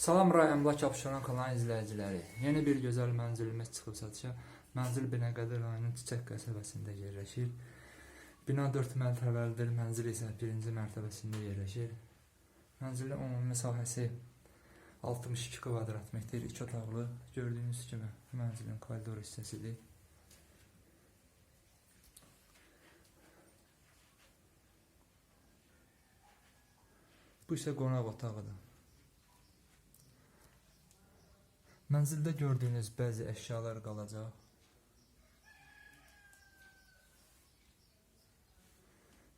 Salam Ray Əmlak Abşeron kanal izləyiciləri. Yeni bir gözəl mənzilimiz çıxıb satışa. Mənzil Binəqədi rayonunun Çiçək qəsəbəsində yerləşir. Bina 4 mərtəbəlidir, mənzil isə 1-ci mərtəbəsində yerləşir. Mənzilin ümumi sahəsi 62 kvadrat metr, 2 otaqlı. Gördüyünüz kimi mənzilin koridor hissəsidir. Bu isə qonaq otağıdır. Mənzildə gördüyünüz bəzi əşyalar qalacaq.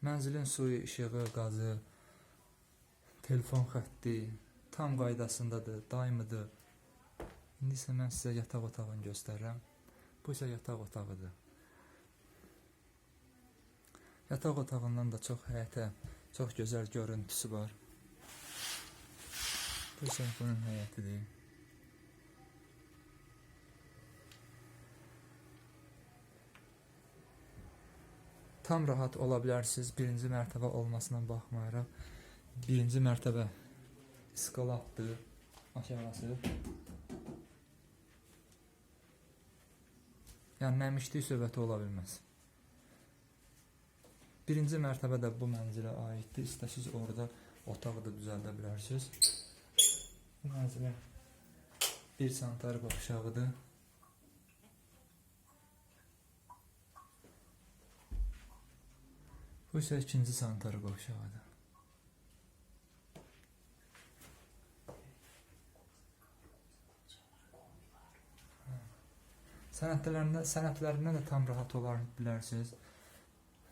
Mənzilin suyu, işığı, qazı, telefon xətti tam qaydasındadır, daimidir. İndi isə mən sizə yataq otağını göstərirəm. Bu isə yataq otağıdır. Yataq otağından da çox həyətə, çox gözəl görüntüsü var. Bu isə bunun həyətidir. Tam rahat ola bilərsiniz birinci mərtəbə olmasına baxmayaraq. Birinci mərtəbə skalatdır aşağısı. Yəni nəmişlik söhbəti ola bilməz. Birinci mərtəbə də bu mənzilə aiddir. İstəsiz orada otağı da düzəldə bilərsiniz. Bu mənzilə bir sanitar aşağıdır. İkinci sanitar qovşağıdır. Sənədlərindən, sənədlərindən də tam rahat ola bilərsiniz.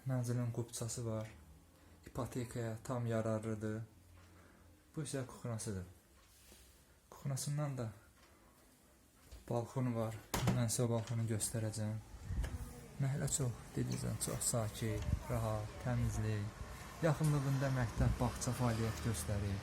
Mənzilin qubçası var. İpotekaya tam yararlıdır. Bu isə kuxnasıdır. Kuxnasından da balkon var. Mən sizə balkonu göstərəcəm. Məhəllə çox, dediyinizdən çox sakit, rahat, təmizlik. Yaxınlığında məktəb, bağça fəaliyyət göstərir.